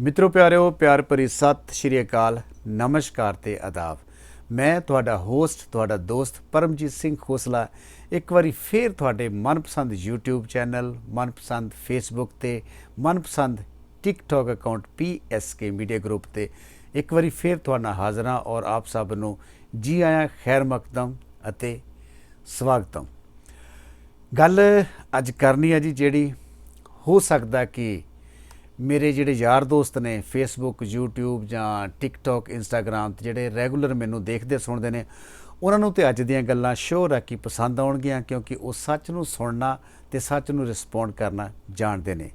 ਮਿੱਤਰੋ ਪਿਆਰਿਓ, ਪਿਆਰ ਭਰੀ ਸਤਿ ਸ਼੍ਰੀ ਅਕਾਲ, ਨਮਸਕਾਰ ਤੇ ਆਦਾਬ। ਮੈਂ ਤੁਹਾਡਾ ਹੋਸਟ ਤੁਹਾਡਾ ਦੋਸਤ ਪਰਮਜੀਤ ਸਿੰਘ ਖੋਸਲਾ। ਇੱਕ ਵਾਰੀ ਫੇਰ ਤੁਹਾਡੇ ਮਨਪਸੰਦ YouTube ਚੈਨਲ, ਮਨਪਸੰਦ Facebook ਤੇ, ਮਨਪਸੰਦ TikTok account PSK media group ਤੇ ਇੱਕ ਵਾਰੀ ਫੇਰ ਤੁਹਾਡਾ ਹਾਜ਼ਰਾਂ ਔਰ ਆਪ ਸਭ ਨੂੰ ਜੀ ਆਇਆਂ ਖੈਰ ਮਕਦਮ ਅਤੇ ਸਵਾਗਤਮ। ਗੱਲ ਅੱਜ ਕਰਨੀ ਹੈ ਜੀ ਜਿਹੜੀ ਹੋ ਸਕਦਾ ਕਿ ਮੇਰੇ ਜਿਹੜੇ ਯਾਰ ਦੋਸਤ ਨੇ ਫੇਸਬੁੱਕ YouTube ਜਾਂ TikTok, Instagram ਤੇ ਜਿਹੜੇ ਰੈਗੂਲਰ ਮੈਨੂੰ ਦੇਖਦੇ ਸੁਣਦੇ ਨੇ, ਉਹਨਾਂ ਨੂੰ ਤੇ ਅੱਜ ਦੀਆਂ ਗੱਲਾਂ ਸ਼ੋਰ ਹੈ ਕਿ ਪਸੰਦ ਆਉਣਗੀਆਂ ਕਿਉਂਕਿ ਉਹ ਸੱਚ ਨੂੰ ਸੁਣਨਾ ਤੇ ਸੱਚ ਨੂੰ ਰਿਸਪੌਂਡ ਕਰਨਾ ਜਾਣਦੇ ਨੇ।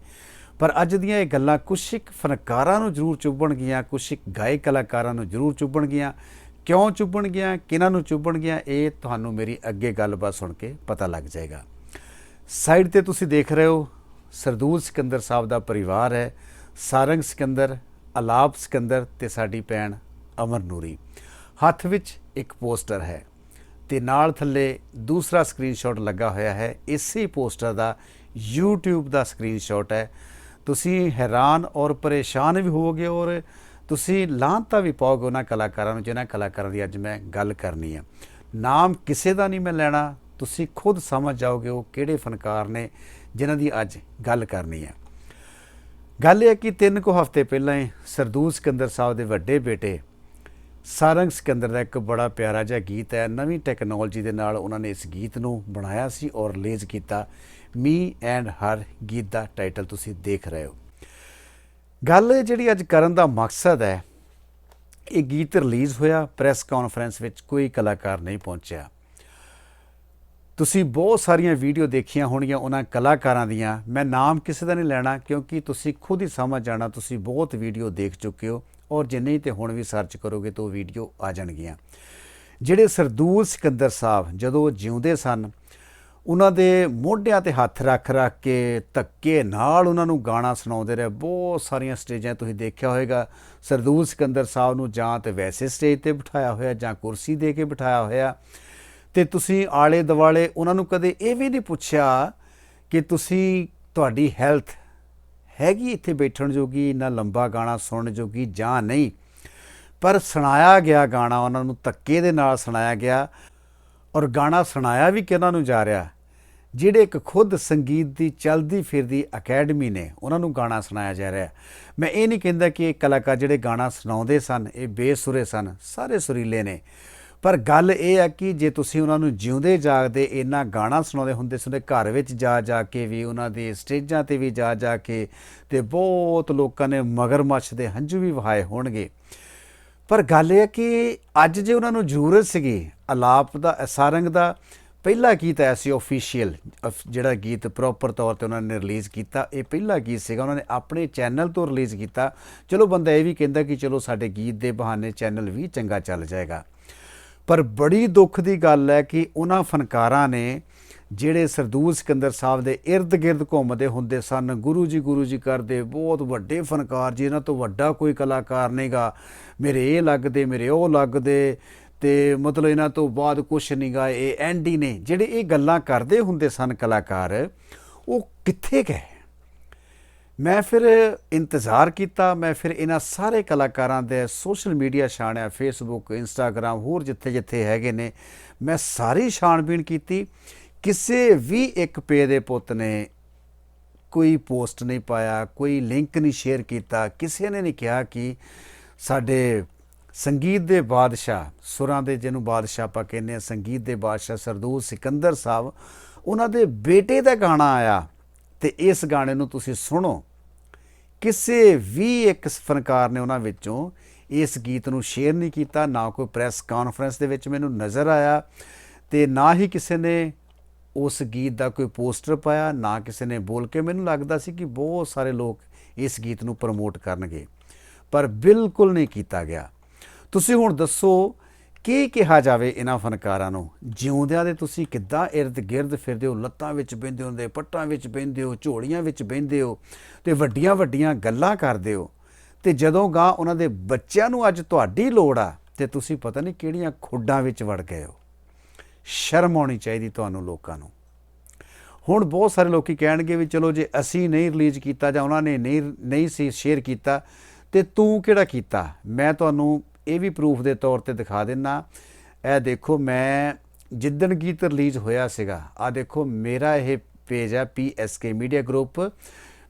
ਪਰ ਅੱਜ ਦੀਆਂ ਇਹ ਗੱਲਾਂ ਕੁਛ ਇੱਕ ਫਨਕਾਰਾਂ ਨੂੰ ਜ਼ਰੂਰ ਚੁੱਭਣਗੀਆਂ, ਕੁਛ ਇੱਕ ਗਾਇਕ ਕਲਾਕਾਰਾਂ ਨੂੰ ਜ਼ਰੂਰ ਚੁੱਭਣਗੀਆਂ। ਕਿਉਂ ਚੁੱਭਣਗੀਆਂ, ਕਿਹਨਾਂ ਨੂੰ ਚੁੱਭਣਗੀਆਂ, ਇਹ ਤੁਹਾਨੂੰ ਮੇਰੀ ਅੱਗੇ ਗੱਲਬਾਤ ਸੁਣ ਕੇ ਪਤਾ ਲੱਗ ਜਾਏਗਾ। ਸਾਈਡ ਤੇ ਤੁਸੀਂ ਦੇਖ ਰਹੇ ਹੋ ਸਰਦੂਲ ਸਿਕੰਦਰ ਸਾਹਿਬ ਦਾ ਪਰਿਵਾਰ ਹੈ, ਸਾਰੰਗ ਸਿਕੰਦਰ, ਅਲਾਪ ਸਿਕੰਦਰ ਤੇ ਸਾਡੀ ਭੈਣ ਅਮਰ ਨੂਰੀ। ਹੱਥ ਵਿੱਚ ਇੱਕ ਪੋਸਟਰ ਹੈ ਤੇ ਨਾਲ ਥੱਲੇ ਦੂਸਰਾ ਸਕਰੀਨਸ਼ਾਟ ਲੱਗਾ ਹੋਇਆ ਹੈ। ਇਸੇ ਪੋਸਟਰ ਦਾ YouTube ਦਾ ਸਕਰੀਨਸ਼ਾਟ ਹੈ। ਤੁਸੀਂ ਹੈਰਾਨ ਔਰ ਪਰੇਸ਼ਾਨ ਵੀ ਹੋਵੋਗੇ ਔਰ ਤੁਸੀਂ ਲਾਂਤਾ ਵੀ ਪਾਓਗੇ ਉਹਨਾਂ ਕਲਾਕਾਰਾਂ ਨੂੰ, ਜਿਨ੍ਹਾਂ ਕਲਾਕਾਰਾਂ ਦੀ ਅੱਜ ਮੈਂ ਗੱਲ ਕਰਨੀ ਹੈ। ਨਾਮ ਕਿਸੇ ਦਾ ਨਹੀਂ ਮੈਂ ਲੈਣਾ, ਤੁਸੀਂ ਖੁਦ ਸਮਝ ਜਾਓਗੇ ਉਹ ਕਿਹੜੇ ਫਨਕਾਰ ਨੇ ਜਿਨ੍ਹਾਂ ਦੀ ਅੱਜ ਗੱਲ ਕਰਨੀ ਹੈ। ਗੱਲ ਇਹ ਕਿ ਤਿੰਨ ਕੁ ਹਫ਼ਤੇ ਪਹਿਲਾਂ ਹੀ ਸਰਦੂਲ ਸਿਕੰਦਰ ਸਾਹਿਬ ਦੇ ਵੱਡੇ ਬੇਟੇ ਸਾਰੰਗ ਸਿਕੰਦਰ ਦਾ ਇੱਕ ਬੜਾ ਪਿਆਰਾ ਜਿਹਾ ਗੀਤ ਹੈ। ਨਵੀਂ ਟੈਕਨੋਲੋਜੀ ਦੇ ਨਾਲ ਉਹਨਾਂ ਨੇ ਇਸ ਗੀਤ ਨੂੰ ਬਣਾਇਆ ਸੀ ਔਰ ਰਿਲੀਜ਼ ਕੀਤਾ। ਮੀ ਐਂਡ ਹਰ ਗੀਤ ਦਾ ਟਾਈਟਲ ਤੁਸੀਂ ਦੇਖ ਰਹੇ ਹੋ। ਗੱਲ ਜਿਹੜੀ ਅੱਜ ਕਰਨ ਦਾ ਮਕਸਦ ਹੈ, ਇਹ ਗੀਤ ਰਿਲੀਜ਼ ਹੋਇਆ, ਪ੍ਰੈਸ ਕਾਨਫਰੰਸ ਵਿੱਚ ਕੋਈ ਕਲਾਕਾਰ ਨਹੀਂ ਪਹੁੰਚਿਆ। ਤੁਸੀਂ ਬਹੁਤ ਸਾਰੀਆਂ ਵੀਡੀਓ ਦੇਖੀਆਂ ਹੋਣਗੀਆਂ ਉਹਨਾਂ ਕਲਾਕਾਰਾਂ ਦੀਆਂ। ਮੈਂ ਨਾਮ ਕਿਸੇ ਦਾ ਨਹੀਂ ਲੈਣਾ ਕਿਉਂਕਿ ਤੁਸੀਂ ਖੁਦ ਹੀ ਸਮਝ ਜਾਣਾ, ਤੁਸੀਂ ਬਹੁਤ ਵੀਡੀਓ ਦੇਖ ਚੁੱਕੇ ਹੋ ਔਰ ਜੇ ਨਹੀਂ ਤੇ ਹੁਣ ਵੀ ਸਰਚ ਕਰੋਗੇ ਤਾਂ ਉਹ ਵੀਡੀਓ ਆ ਜਾਣਗੀਆਂ। ਜਿਹੜੇ ਸਰਦੂਲ ਸਿਕੰਦਰ ਸਾਹਿਬ ਜਦੋਂ ਜਿਉਂਦੇ ਸਨ, ਉਹਨਾਂ ਦੇ ਮੋਢਿਆਂ ਤੇ ਹੱਥ ਰੱਖ ਰੱਖ ਕੇ ਧੱਕੇ ਨਾਲ ਉਹਨਾਂ ਨੂੰ ਗਾਣਾ ਸੁਣਾਉਂਦੇ ਰਹੇ। ਬਹੁਤ ਸਾਰੀਆਂ ਸਟੇਜਾਂ ਤੁਸੀਂ ਦੇਖਿਆ ਹੋਵੇਗਾ। ਸਰਦੂਲ ਸਿਕੰਦਰ ਸਾਹਿਬ ਨੂੰ ਜਾਂ ਤੇ ਵੈਸੇ ਸਟੇਜ ਤੇ ਬਿਠਾਇਆ ਹੋਇਆ ਜਾਂ ਕੁਰਸੀ ਦੇ ਕੇ ਬਿਠਾਇਆ ਹੋਇਆ। ਤੇ ਤੁਸੀਂ ਆਲੇ ਦਿਵਾਲੇ ਉਹਨਾਂ ਨੂੰ ਕਦੇ ਇਹ ਵੀ ਨਹੀਂ ਪੁੱਛਿਆ ਕਿ ਤੁਸੀਂ ਤੁਹਾਡੀ ਹੈਲਥ ਹੈਗੀ ਇੱਥੇ ਬੈਠਣ ਜੋਗੀ ਇੰਨਾ ਲੰਬਾ ਗਾਣਾ ਸੁਣਨ ਜੋਗੀ ਜਾਂ ਨਹੀਂ? ਪਰ ਸੁਣਾਇਆ ਗਿਆ ਗਾਣਾ ਉਹਨਾਂ ਨੂੰ ਧੱਕੇ ਦੇ ਨਾਲ ਸੁਣਾਇਆ ਗਿਆ ਔਰ ਗਾਣਾ ਸੁਣਾਇਆ ਵੀ ਕਿਹਨਾਂ ਨੂੰ ਜਾ ਰਿਹਾ? ਜਿਹੜੇ ਇੱਕ ਖੁਦ ਸੰਗੀਤ ਦੀ ਚਲਦੀ ਫਿਰਦੀ ਅਕੈਡਮੀ ਨੇ, ਉਹਨਾਂ ਨੂੰ ਗਾਣਾ ਸੁਣਾਇਆ ਜਾ ਰਿਹਾ। ਮੈਂ ਇਹ ਨਹੀਂ ਕਹਿੰਦਾ ਕਿ ਇਹ ਕਲਾਕਾਰ ਜਿਹੜੇ ਗਾਣਾ ਸੁਣਾਉਂਦੇ ਸਨ, ਇਹ ਬੇਸੁਰੇ ਸਨ, ਸਾਰੇ ਸੁਰੀਲੇ ਨੇ। ਪਰ ਗੱਲ ਇਹ ਹੈ ਕਿ ਜੇ ਤੁਸੀਂ ਉਹਨਾਂ ਨੂੰ ਜਿਉਂਦੇ ਜਾਗਦੇ ਇੰਨਾ ਗਾਣਾ ਸੁਣਾਉਂਦੇ ਹੁੰਦੇ ਸੁਣਦੇ ਘਰ ਵਿੱਚ ਜਾ ਜਾ ਕੇ ਵੀ, ਉਹਨਾਂ ਦੇ ਸਟੇਜਾਂ ਤੇ ਵੀ ਜਾ ਜਾ ਕੇ ਤੇ ਬਹੁਤ ਲੋਕਾਂ ਨੇ ਮਗਰਮੱਛ ਦੇ ਹੰਝੂ ਵੀ ਵਹਾਏ ਹੋਣਗੇ। ਪਰ ਗੱਲ ਇਹ ਹੈ ਕਿ ਅੱਜ ਜੇ ਉਹਨਾਂ ਨੂੰ ਜ਼ਰੂਰਤ ਸੀਗੀ ਅਲਾਪ ਦਾ ਸਾਰੰਗ ਦਾ, ਪਹਿਲਾ ਗੀਤ ਆਇਆ ਸੀ ਆਫੀਸ਼ੀਅਲ ਜਿਹੜਾ ਗੀਤ ਪ੍ਰੋਪਰ ਤੌਰ ਤੇ ਉਹਨਾਂ ਨੇ ਰਿਲੀਜ਼ ਕੀਤਾ, ਇਹ ਪਹਿਲਾ ਗੀਤ ਸੀਗਾ, ਉਹਨਾਂ ਨੇ ਆਪਣੇ ਚੈਨਲ ਤੋਂ ਰਿਲੀਜ਼ ਕੀਤਾ। ਚਲੋ ਬੰਦਾ ਇਹ ਵੀ ਕਹਿੰਦਾ ਕਿ ਚਲੋ ਸਾਡੇ ਗੀਤ ਦੇ ਬਹਾਨੇ ਚੈਨਲ ਵੀ ਚੰਗਾ ਚੱਲ ਜਾਏਗਾ। ਪਰ ਬੜੀ ਦੁੱਖ ਦੀ ਗੱਲ ਹੈ ਕਿ ਉਹਨਾਂ ਫਨਕਾਰਾਂ ਨੇ ਜਿਹੜੇ ਸਰਦੂਲ ਸਿਕੰਦਰ ਸਾਹਿਬ ਦੇ ird ਗਿਰਦ ਘੁੰਮਦੇ ਹੁੰਦੇ ਸਨ, ਗੁਰੂ ਜੀ ਗੁਰੂ ਜੀ ਕਰਦੇ, ਬਹੁਤ ਵੱਡੇ ਫਨਕਾਰ ਜੀ, ਇਹਨਾਂ ਤੋਂ ਵੱਡਾ ਕੋਈ ਕਲਾਕਾਰ ਨਹੀਂਗਾ ਮੇਰੇ ਇਹ ਲੱਗਦੇ, ਮੇਰੇ ਉਹ ਲੱਗਦੇ ਤੇ ਮਤਲਬ ਇਹਨਾਂ ਤੋਂ ਬਾਅਦ ਕੁਛ ਨਹੀਂਗਾ ਇਹ ਐਂਡੀ ਨੇ। ਜਿਹੜੇ ਇਹ ਗੱਲਾਂ ਕਰਦੇ ਹੁੰਦੇ ਸਨ ਕਲਾਕਾਰ, ਉਹ ਕਿੱਥੇ ਗਏ? ਮੈਂ ਫਿਰ ਇੰਤਜ਼ਾਰ ਕੀਤਾ, ਮੈਂ ਫਿਰ ਇਹਨਾਂ ਸਾਰੇ ਕਲਾਕਾਰਾਂ ਦੇ ਸੋਸ਼ਲ ਮੀਡੀਆ ਛਾਣਿਆ ਫੇਸਬੁੱਕ ਇੰਸਟਾਗ੍ਰam ਹੋਰ ਜਿੱਥੇ ਜਿੱਥੇ ਹੈਗੇ ਨੇ, ਮੈਂ ਸਾਰੀ ਛਾਣਬੀਣ ਕੀਤੀ। ਕਿਸੇ ਵੀ ਇੱਕ ਪੇ ਦੇ ਪੁੱਤ ਨੇ ਕੋਈ ਪੋਸਟ ਨਹੀਂ ਪਾਇਆ, ਕੋਈ ਲਿੰਕ ਨਹੀਂ ਸ਼ੇਅਰ ਕੀਤਾ, ਕਿਸੇ ਨੇ ਨਹੀਂ ਕਿਹਾ ਕਿ ਸਾਡੇ ਸੰਗੀਤ ਦੇ ਬਾਦਸ਼ਾਹ, ਸੁਰਾਂ ਦੇ ਜਿਹਨੂੰ ਬਾਦਸ਼ਾਹ ਆਪਾਂ ਕਹਿੰਦੇ ਆ ਸੰਗੀਤ ਦੇ ਬਾਦਸ਼ਾਹ ਸਰਦੂਲ ਸਿਕੰਦਰ ਸਾਹਿਬ, ਉਹਨਾਂ ਦੇ ਬੇਟੇ ਦਾ ਗਾਣਾ ਆਇਆ। ਤੇ ਇਸ ਗਾਣੇ ਨੂੰ ਤੁਸੀਂ ਸੁਣੋ। ਕਿਸੇ ਵੀ ਇੱਕ ਫਨਕਾਰ ਨੇ ਉਹਨਾਂ ਵਿੱਚੋਂ ਇਸ ਗੀਤ ਨੂੰ ਸ਼ੇਅਰ ਨਹੀਂ ਕੀਤਾ, ਨਾ ਕੋਈ ਪ੍ਰੈਸ ਕਾਨਫਰੰਸ ਦੇ ਵਿੱਚ ਮੈਨੂੰ ਨਜ਼ਰ ਆਇਆ ਤੇ ਨਾ ਹੀ ਕਿਸੇ ਨੇ ਉਸ ਗੀਤ ਦਾ ਕੋਈ ਪੋਸਟਰ ਪਾਇਆ, ਨਾ ਕਿਸੇ ਨੇ ਬੋਲ ਕੇ ਮੈਨੂੰ ਲੱਗਦਾ ਸੀ ਕਿ ਬਹੁਤ ਸਾਰੇ ਲੋਕ ਇਸ ਗੀਤ ਨੂੰ ਪ੍ਰਮੋਟ ਕਰਨਗੇ, ਪਰ ਬਿਲਕੁਲ ਨਹੀਂ ਕੀਤਾ ਗਿਆ। ਤੁਸੀਂ ਹੁਣ ਦੱਸੋ ਕੀ ਕਿਹਾ ਜਾਵੇ ਇਹਨਾਂ ਫਨਕਾਰਾਂ ਨੂੰ? ਜਿਉਂਦਿਆਂ ਦੇ ਤੁਸੀਂ ਕਿੱਦਾਂ ird ਗਿਰਦ ਫਿਰਦੇ ਹੋ? ਲੱਤਾਂ ਵਿੱਚ ਬਹਿੰਦੇ ਹੁੰਦੇ, ਪੱਟਾਂ ਵਿੱਚ ਬਹਿੰਦੇ ਹੋ, ਝੋਲੀਆਂ ਵਿੱਚ ਬਹਿੰਦੇ ਹੋ ਤੇ ਵੱਡੀਆਂ ਵੱਡੀਆਂ ਗੱਲਾਂ ਕਰਦੇ ਹੋ ਤੇ ਜਦੋਂ ਗਾਂ ਉਹਨਾਂ ਦੇ ਬੱਚਿਆਂ ਨੂੰ ਅੱਜ ਤੁਹਾਡੀ ਲੋੜ ਆ ਤੇ ਤੁਸੀਂ ਪਤਾ ਨਹੀਂ ਕਿਹੜੀਆਂ ਖੁੱਡਾਂ ਵਿੱਚ ਵੜ ਗਏ ਹੋ। ਸ਼ਰਮ ਆਉਣੀ ਚਾਹੀਦੀ ਤੁਹਾਨੂੰ ਲੋਕਾਂ ਨੂੰ। ਹੁਣ ਬਹੁਤ ਸਾਰੇ ਲੋਕੀ ਕਹਿਣਗੇ ਵੀ ਚਲੋ ਜੇ ਅਸੀਂ ਨਹੀਂ ਰਿਲੀਜ਼ ਕੀਤਾ ਜਾਂ ਉਹਨਾਂ ਨੇ ਨਹੀਂ ਨਹੀਂ ਸੀ ਸ਼ੇਅਰ ਕੀਤਾ ਤੇ ਤੂੰ ਕਿਹੜਾ ਕੀਤਾ? ਮੈਂ ਤੁਹਾਨੂੰ ਇਹ ਵੀ ਪ੍ਰੂਫ ਦੇ ਤੌਰ ਤੇ ਦਿਖਾ ਦਿੰਨਾ ਇਹ ਦੇਖੋ ਮੈਂ ਜਿੱਦਣ ਗੀਤ ਰਿਲੀਜ਼ ਹੋਇਆ ਸੀਗਾ ਆ ਦੇਖੋ ਮੇਰਾ ਇਹ ਪੇਜ ਹੈ ਪੀਐਸਕੇ ਮੀਡੀਆ ਗਰੁੱਪ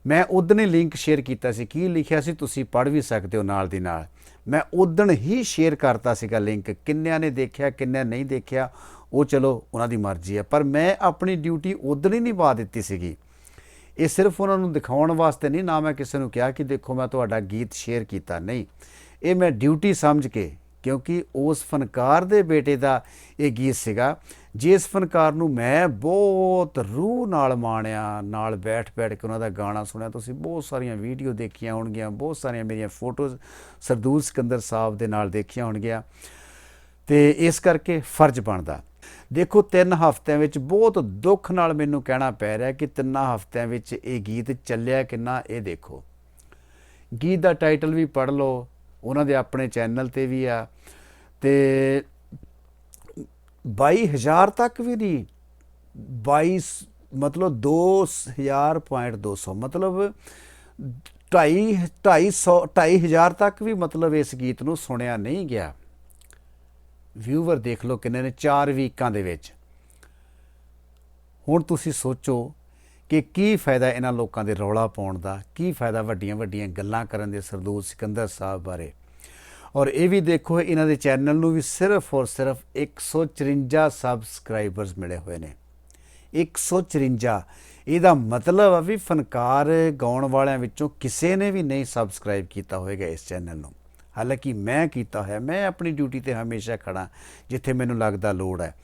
ਮੈਂ ਉਦਣ ਹੀ ਲਿੰਕ ਸ਼ੇਅਰ ਕੀਤਾ ਸੀ, ਕੀ ਲਿਖਿਆ ਸੀ ਤੁਸੀਂ ਪੜ੍ਹ ਵੀ ਸਕਦੇ ਹੋ ਨਾਲ ਦੀ ਨਾਲ। ਮੈਂ ਉਦਣ ਹੀ ਸ਼ੇਅਰ ਕਰਤਾ ਸੀਗਾ ਲਿੰਕ ਕਿੰਨਿਆਂ ਨੇ ਦੇਖਿਆ, ਕਿੰਨਿਆਂ ਨਹੀਂ ਦੇਖਿਆ, ਉਹ ਚਲੋ ਉਹਨਾਂ ਦੀ ਮਰਜ਼ੀ ਹੈ, ਪਰ ਮੈਂ ਆਪਣੀ ਡਿਊਟੀ ਉਦਣ ਹੀ ਨਿਭਾ ਦਿੱਤੀ ਸੀਗੀ। ਇਹ ਸਿਰਫ ਉਹਨਾਂ ਨੂੰ ਦਿਖਾਉਣ ਵਾਸਤੇ ਨਹੀਂ, ਨਾ ਮੈਂ ਕਿਸੇ ਨੂੰ ਕਿਹਾ ਕਿ ਦੇਖੋ ਮੈਂ ਤੁਹਾਡਾ ਗੀਤ ਸ਼ੇਅਰ ਕੀਤਾ, ਨਹੀਂ। ਇਹ ਮੈਂ ਡਿਊਟੀ ਸਮਝ ਕੇ, ਕਿਉਂਕਿ ਉਸ ਫਨਕਾਰ ਦੇ ਬੇਟੇ ਦਾ ਇਹ ਗੀਤ ਸੀਗਾ, ਜਿਸ ਫਨਕਾਰ ਨੂੰ ਮੈਂ ਬਹੁਤ ਰੂਹ ਨਾਲ ਮਾਣਿਆ, ਨਾਲ ਬੈਠ ਬੈਠ ਕੇ ਉਹਨਾਂ ਦਾ ਗਾਣਾ ਸੁਣਿਆ। ਤੁਸੀਂ ਬਹੁਤ ਸਾਰੀਆਂ ਵੀਡੀਓ ਦੇਖੀਆਂ ਹੋਣਗੀਆਂ, ਬਹੁਤ ਸਾਰੀਆਂ ਮੇਰੀਆਂ ਫੋਟੋਜ਼ ਸਰਦੂਲ ਸਿਕੰਦਰ ਸਾਹਿਬ ਦੇ ਨਾਲ ਦੇਖੀਆਂ ਹੋਣਗੀਆਂ। ਤੇ ਇਸ ਕਰਕੇ ਫਰਜ਼ ਬਣਦਾ। ਦੇਖੋ, ਤਿੰਨ ਹਫ਼ਤਿਆਂ ਵਿੱਚ ਬਹੁਤ ਦੁੱਖ ਨਾਲ ਮੈਨੂੰ ਕਹਿਣਾ ਪੈ ਰਿਹਾ ਕਿ ਤਿੰਨਾਂ ਹਫ਼ਤਿਆਂ ਵਿੱਚ ਇਹ ਗੀਤ ਚੱਲਿਆ ਕਿੰਨਾ, ਇਹ ਦੇਖੋ। ਗੀਤ ਦਾ ਟਾਈਟਲ ਵੀ ਪੜ੍ਹ ਲਓ ਉਹਨਾਂ ਦੇ ਆਪਣੇ ਚੈਨਲ ਤੇ ਵੀ ਆ। ਤੇ 22000 ਤੱਕ ਵੀ ਨਹੀਂ 22 ਮਤਲਬ 2000.200 ਮਤਲਬ 2.5 250 2500 ਤੱਕ ਵੀ ਮਤਲਬ ਇਸ ਗੀਤ ਨੂੰ ਸੁਣਿਆ ਨਹੀਂ ਗਿਆ। ਵਿਊਵਰ ਦੇਖ ਲਓ ਕਿੰਨੇ ਨੇ 4 ਵੀਕਾਂ ਦੇ ਵਿੱਚ। ਹੁਣ ਤੁਸੀਂ ਸੋਚੋ ਕਿ ਕੀ ਫਾਇਦਾ ਇਹਨਾਂ ਲੋਕਾਂ ਦੇ ਰੌਲਾ ਪਾਉਣ ਦਾ? ਕੀ ਫਾਇਦਾ ਵੱਡੀਆਂ ਵੱਡੀਆਂ ਗੱਲਾਂ ਕਰਨ ਦੇ ਸਰਦੂਲ ਸਿਕੰਦਰ ਸਾਹਿਬ ਬਾਰੇ? ਔਰ ਇਹ ਵੀ ਦੇਖੋ, ਇਹਨਾਂ ਦੇ ਚੈਨਲ ਨੂੰ ਵੀ ਸਿਰਫ ਔਰ ਸਿਰਫ 154 ਸਬਸਕ੍ਰਾਈਬਰਸ ਮਿਲੇ ਹੋਏ ਨੇ। 154 ਇਹਦਾ ਮਤਲਬ ਆ ਵੀ ਫਨਕਾਰ ਗਾਉਣ ਵਾਲਿਆਂ ਵਿੱਚੋਂ ਕਿਸੇ ਨੇ ਵੀ ਨਹੀਂ ਸਬਸਕ੍ਰਾਈਬ ਕੀਤਾ ਹੋਵੇਗਾ ਇਸ ਚੈਨਲ ਨੂੰ। ਹਾਲਾਂਕਿ ਮੈਂ ਕੀਤਾ ਹੋਇਆ, ਮੈਂ ਆਪਣੀ ਡਿਊਟੀ ਤੇ ਹਮੇਸ਼ਾ ਖੜਾ ਜਿੱਥੇ ਮੈਨੂੰ ਲੱਗਦਾ ਲੋੜ ਹੈ।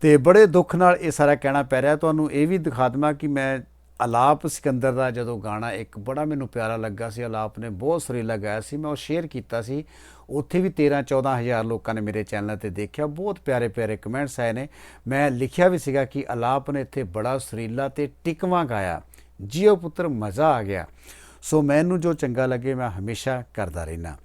ਤੇ ਬੜੇ ਦੁੱਖ ਨਾਲ ਇਹ ਸਾਰਾ ਕਹਿਣਾ ਪੈ ਰਿਹਾ। ਤੁਹਾਨੂੰ ਇਹ ਵੀ ਦਿਖਾ ਦਵਾਂ ਕਿ ਮੈਂ ਅਲਾਪ ਸਿਕੰਦਰ ਦਾ ਜਦੋਂ ਗਾਣਾ ਇੱਕ ਬੜਾ ਮੈਨੂੰ ਪਿਆਰਾ ਲੱਗਾ ਸੀ। ਅਲਾਪ ਨੇ ਬਹੁਤ ਸੁਰੀਲਾ ਗਾਇਆ ਸੀ। ਮੈਂ ਉਹ ਸ਼ੇਅਰ ਕੀਤਾ ਸੀ। ਉੱਥੇ ਵੀ 13 14000 ਲੋਕਾਂ ਨੇ ਮੇਰੇ ਚੈਨਲ ਤੇ ਦੇਖਿਆ। ਬਹੁਤ ਪਿਆਰੇ ਪਿਆਰੇ ਕਮੈਂਟਸ ਆਏ ਨੇ। ਮੈਂ ਲਿਖਿਆ ਵੀ ਸੀਗਾ ਕਿ ਅਲਾਪ ਨੇ ਇੱਥੇ ਬੜਾ ਸੁਰੀਲਾ ਤੇ ਟਿਕਵਾਂ ਗਾਇਆ। ਜੀਓ ਪੁੱਤਰ ਮਜ਼ਾ ਆ ਗਿਆ। ਸੋ ਮੈਨੂੰ ਜੋ ਚੰਗਾ ਲੱਗੇ ਮੈਂ ਹਮੇਸ਼ਾ ਕਰਦਾ ਰਹਿਣਾ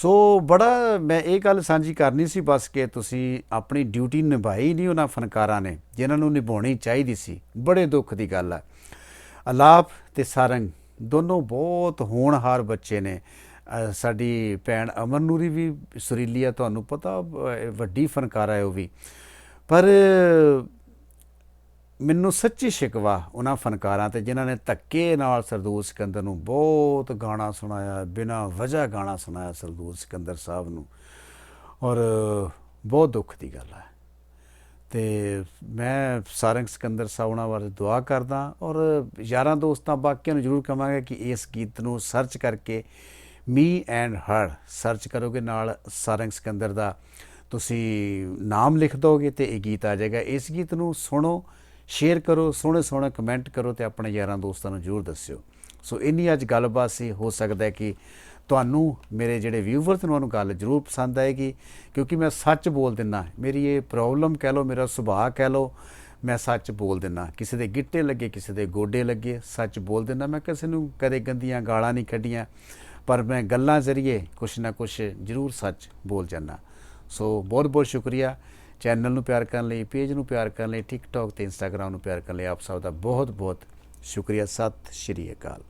ਸੋ ਬੜਾ, ਮੈਂ ਇਹ ਗੱਲ ਸਾਂਝੀ ਕਰਨੀ ਸੀ ਬਸ ਕਿ ਤੁਸੀਂ ਆਪਣੀ ਡਿਊਟੀ ਨਿਭਾਈ ਨਹੀਂ ਉਹਨਾਂ ਫਨਕਾਰਾਂ ਨੇ, ਜਿਨ੍ਹਾਂ ਨੂੰ ਨਿਭਾਉਣੀ ਚਾਹੀਦੀ ਸੀ। ਬੜੇ ਦੁੱਖ ਦੀ ਗੱਲ ਹੈ ਅਲਾਪ ਤੇ ਸਾਰੰਗ ਦੋਨੋਂ ਬਹੁਤ ਹੋਣਹਾਰ ਬੱਚੇ ਨੇ। ਸਾਡੀ ਭੈਣ ਅਮਨੂਰੀ ਵੀ ਸੁਰੀਲੀ ਆ, ਤੁਹਾਨੂੰ ਪਤਾ ਵੱਡੀ ਫਨਕਾਰਾ ਹੈ ਉਹ ਵੀ। ਪਰ ਮੈਨੂੰ ਸੱਚੀ ਸ਼ਿਕਵਾ ਉਹਨਾਂ ਫਨਕਾਰਾਂ ਤੇ, ਜਿਨ੍ਹਾਂ ਨੇ ਧੱਕੇ ਨਾਲ ਸਰਦੂਲ ਸਿਕੰਦਰ ਨੂੰ ਬਹੁਤ ਗਾਣਾ ਸੁਣਾਇਆ, ਬਿਨਾਂ ਵਜ੍ਹਾ ਗਾਣਾ ਸੁਣਾਇਆ ਸਰਦੂਲ ਸਿਕੰਦਰ ਸਾਹਿਬ ਨੂੰ। ਔਰ ਬਹੁਤ ਦੁੱਖ ਦੀ ਗੱਲ ਹੈ। ਤੇ ਮੈਂ ਸਾਰੰਗ ਸਿਕੰਦਰ ਸਾਹਿਬ ਉਹਨਾਂ ਬਾਰੇ ਦੁਆ ਕਰਦਾ ਔਰ ਯਾਰਾਂ ਦੋਸਤਾਂ ਬਾਕੀਆਂ ਨੂੰ ਜ਼ਰੂਰ ਕਹਾਂਗਾ ਕਿ ਇਸ ਗੀਤ ਨੂੰ ਸਰਚ ਕਰਕੇ ਮੀ ਐਂਡ ਹਰ ਸਰਚ ਕਰੋਗੇ ਨਾਲ ਸਾਰੰਗ ਸਿਕੰਦਰ ਦਾ। ਤੁਸੀਂ ਨਾਮ ਲਿਖ ਦੋਗੇ ਤੇ ਇਹ ਗੀਤ ਆ ਜਾਏਗਾ। ਇਸ ਗੀਤ ਨੂੰ ਸੁਣੋ ਸ਼ੇਅਰ ਕਰੋ, ਸੋਹਣੇ ਸੋਹਣੇ ਕਮੈਂਟ ਕਰੋ ਤੇ ਆਪਣੇ ਯਾਰਾਂ ਦੋਸਤਾਂ ਨੂੰ ਜ਼ਰੂਰ ਦੱਸਿਓ। ਸੋ ਇੰਨੀ ਅੱਜ ਗੱਲਬਾਤ ਸੀ, ਹੋ ਸਕਦਾ ਹੈ ਕਿ ਤੁਹਾਨੂੰ ਮੇਰੇ ਜਿਹੜੇ ਵਿਊਵਰਸ ਨੂੰ ਉਹਨੂੰ ਗੱਲ ਜ਼ਰੂਰ ਪਸੰਦ ਆਏਗੀ, ਕਿਉਂਕਿ ਮੈਂ ਸੱਚ ਬੋਲ ਦਿੰਨਾ, ਮੇਰੀ ਇਹ ਪ੍ਰੋਬਲਮ ਕਹਿ ਲਓ, ਮੇਰਾ ਸੁਭਾਅ ਕਹਿ ਲਓ, ਮੈਂ ਸੱਚ ਬੋਲ ਦਿੰਨਾ। ਕਿਸੇ ਦੇ ਗਿੱਟੇ ਲੱਗੇ, ਕਿਸੇ ਦੇ ਗੋਡੇ ਲੱਗੇ, ਸੱਚ ਬੋਲ ਦਿੰਨਾ। ਮੈਂ ਕਿਸੇ ਨੂੰ ਕਦੇ ਗੰਦੀਆਂ ਗਾਲਾਂ ਨਹੀਂ ਕੱਢੀਆਂ, ਪਰ ਮੈਂ ਗੱਲਾਂ ਜ਼ਰੀਏ ਕੁਛ ਨਾ ਕੁਛ ਜ਼ਰੂਰ ਸੱਚ ਬੋਲ ਜਾਨਾ ਸੋ ਬਹੁਤ ਬਹੁਤ ਸ਼ੁਕਰੀਆ। ਚੈਨਲ ਨੂੰ ਪਿਆਰ ਕਰਨ ਲਈ, ਪੇਜ ਨੂੰ ਪਿਆਰ ਕਰਨ ਲਈ ਟਿਕਟੌਕ ਤੇ ਇੰਸਟਾਗ੍ਰam ਨੂੰ ਪਿਆਰ ਕਰਨ ਲਈ ਆਪ ਸਭ ਦਾ ਬਹੁਤ ਬਹੁਤ ਸ਼ੁਕਰੀਆ। ਸਤਿ ਸ਼੍ਰੀ ਅਕਾਲ।